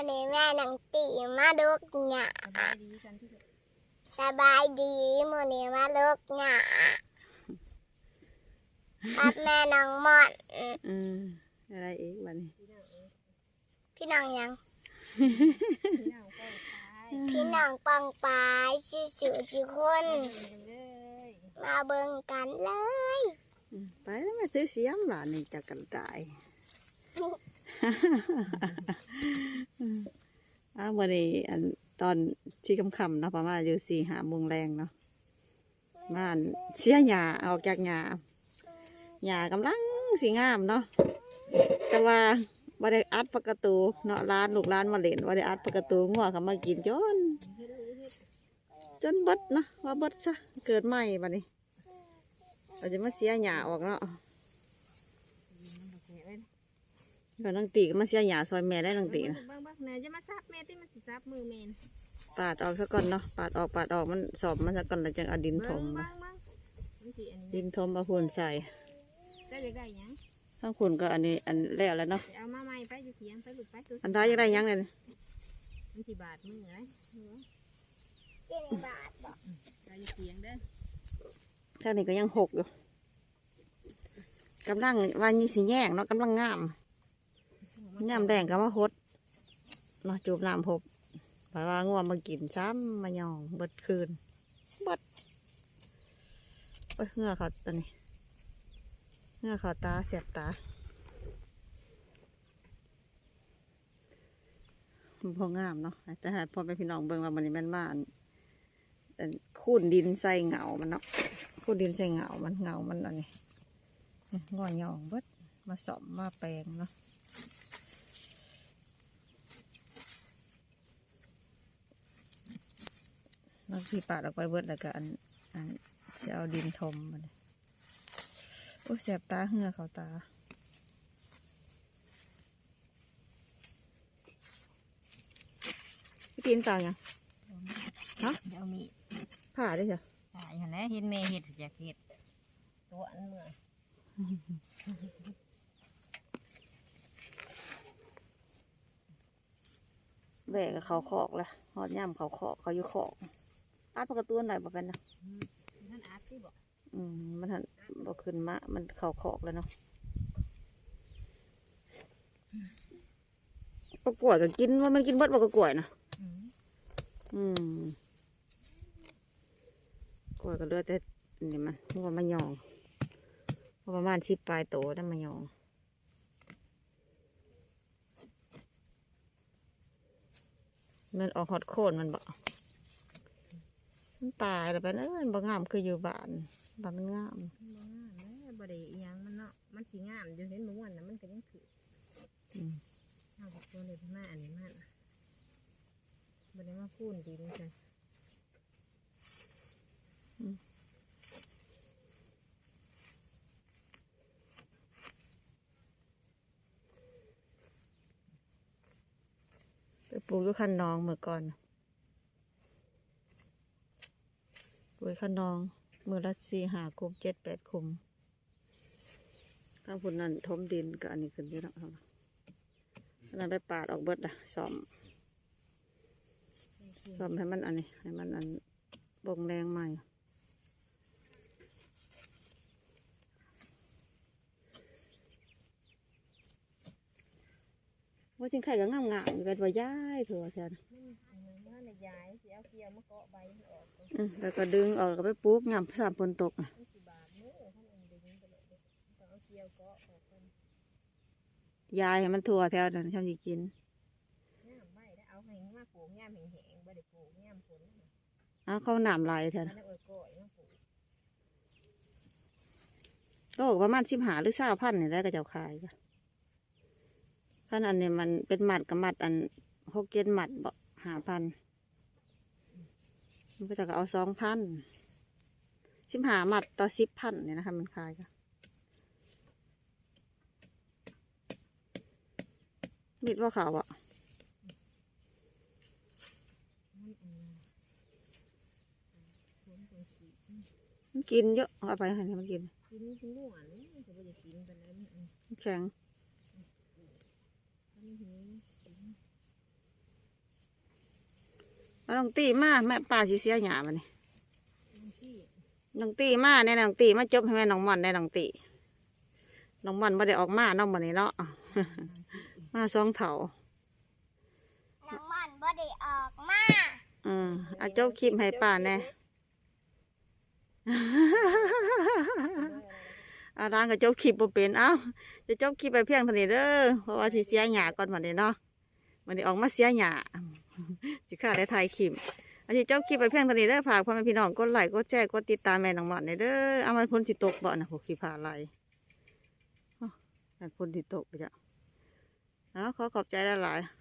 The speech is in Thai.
วันนี้แม่นังตีมาลูกหยาสบายดีกันที่สุดสบายดีมื้อนี้มาลูกหยาครับแม่น้องมอนอืมอะไรอีกวันนี้พี่น้องเอ้ยพี่น้องยังพี่น้องก็ตายพี่น้องปังปายชื่อสื่อจิคนเบิ่งกันเลยมาเบิ่งกันเลยอืมไปแล้วมาซื้อเสียมหลานนี่จะกันตาย อ้าววันนี้อันตอนที่คำคำเนาะประมาณอยู่สี่หาโมงแรงเนาะบ้านเสียหยาออกจากหยาหยากำลังสีงามเนาะแต่ว่าบ่ได้อัดประตูเนาะร้านลูกร้านมาเล่นบ่ได้อัดประตูงัวเขามากินจน จนบดเนาะว่าบดซะเกิดใหม่บัดนี้เราจะมาเสียหยาออกเนาะ มันบ่แข็งเลย ก็นังตีก็มาเสียหยาซอยแม่ได้นังตีนะเบิ่งๆๆไหนจะมาซับแม่ที่มันสิซับมือแม่นปาดออกซะก่อนเนาะปาดออกปาดออกมันสอบมันซะก่อนแล้วจึงเอาดินถเบิ่งมๆมาๆมันสิอันดินี้นถมมาพ่นใส่ได้จะได้หยังทั้งคุณก็อันนี้อันแล้วแล้วเนาะไปเอามาใหม่ไปอยู่เถียงไปลูกไปตัวอันท้ายยังได้หยังเลยมันสิบาทมือไงเจ็ดบาทบอกไปอยู่เถียงเด้อเท่านี้ก็ยังหกอยู่กำลังวันนี้สีแยงเนาะกำลังงาม งามแดงก็มาหดเนาจูบน้ำพบเพราะว่าง่วงมากินซ้ำมาหยองเบิดคืนเบิดโอ้ยเหงื่อเขาตอนนี้เหงื่อเขาตาเสียบตาพองามเนาะแต่หาพอเป็นพี่น้องเบิ่งว่ามันนี่แม่นบ้านคูนดินใส่เหงา มันเนาะคูนดินใส่เหงา มันเหงา มันอันนี้งอนยองเบิดมาสอมมาแปลงเนาะ บางทีปาดออกไปเบิดแล้วก็อันอันจะเอาดินทมมาเลยโอ้ยแสบตาเหงื่อเขาตาพี่ตีนตายังฮะเดี๋ยวมีดผ่าได้จ้ะตายหั่นแหละเฮ็ดแม่เฮ็ดอยากเฮ็ดตัวอันเมื่อยแหวกกับเขาขอกละหอดย่ำเขาขอกเขาอยู่ขอก อาดปกตูนหน่อยบ่เป็นนะท่านอาร์ตที่บอกอืมมันหันบ่ขึ้นมามันเขาขอกแล้วเนาะก็กล้วยก็กินว่ามันกินเบิดบ่ก็กล้วยนะอืมอืมกล้วยก็เหลือแต่นี่มันมันก็มายองเพราะประมาณชิปปลายโตนั่นมายองมันออกหอดโคนมันบ่ มันตายแล้วไปเอ้ยบ่งามคืออยู่บ้านบ้านมันงามมันบ่งามนะบ่ได้อีหยังมันเนาะมันสิงามอยู่เห็นมื้อวันน่ะมันก็ยังคืออืมเอาบอกตัวเลยมาอันนี้มันบ่ได้มาพูนดินใช่ไปปลูกอยู่คันนองเมื่อก่อนปลู กคันนอง มือละสี่หาคุมเจ็ดแปดคุมข้างพุ่นนั่นทมดินก็อันนี้ขึ้นอยู่แล้วครับนั่นไปปาดออกเบิดอะซ่อมซ่อมให้มันอันนี้ ให้มันอันบ่งแรงใหม่ว่าจริงไข่ก็งามๆอยู่กันว่าย้ายเถอะแทนมันว่าใน ยายสิเอาเกียวมาเกาะใบมันออกก่อนอืมแล้วก็ดึงออกแล้วก็ไปปลูกยามสามฝนตกน่ะมันสิบาทมื้อท่านเองดึงไปเลยเด้อต้องเอาเกียวเกาะออกก่อนยายให้มันทั่วแถวนั้นชอบสิกินงามใบได้เอาให้มาปลูกงามแห้งๆบ่ได้ปลูกงามผลนะอ้าวเขาหนามลายแถวมันนั้นเอาไว้ก่อยมาปลูกโลกประมาณสิบหาหรือเศร้าพันนี่แหล้วก็เจ้าขายก็ขนาดนี้มันเป็นหมัดกับหมัดอันหกเจ็ดหมัดบ่หาพัน มันก็จะเอาสองพันสิบหาหมัดต่อสิบพันเนี่ยนะคะ มันขายก็มิดว่าเขาวอะมันอันนั้นผลจังสิมันกินเยอะเอาไปให้มันกินกินกินหวานนี่ก็บ่ได้กินปานนั้นอันแข็ง อันนี้หิวกิน มาน้องตีมาแม่ป้าสิเสียหยาบัดนี้ที่น้องตีมาแน่น้องตีมาจบให้แม่น้องม่อนได้น้องตีน้องม่อนบ่ได้ออกมาน้องบัดนี้เนาะมาสองเถาน้ำมันบ่ได้ออกมาอืมอาจบคลิปให้ป้าแน่อาร้านก็จบคลิปบ่เป็นเอ้าจะจบคลิปไปเพียงเท่านี้เด้อเพราะว่าสิเสียหยาก่อนบัดนี้เนาะวันนี้ออกมาเสียหยา จิค่าได้ถ่ายคลิปอันนี้จบคลิปไปเพียงเท่านี้เด้อฝากพ่อแม่พี่น้องกดไลค์กดแชร์กดติดตามแม่น้องหมอนเด้อเอามันพ้นสิตกบ่นะพวกขี้ผาไหลอ้าวมันพ้นสิตกไปจ้ะเอาขอขอบใจหลายๆ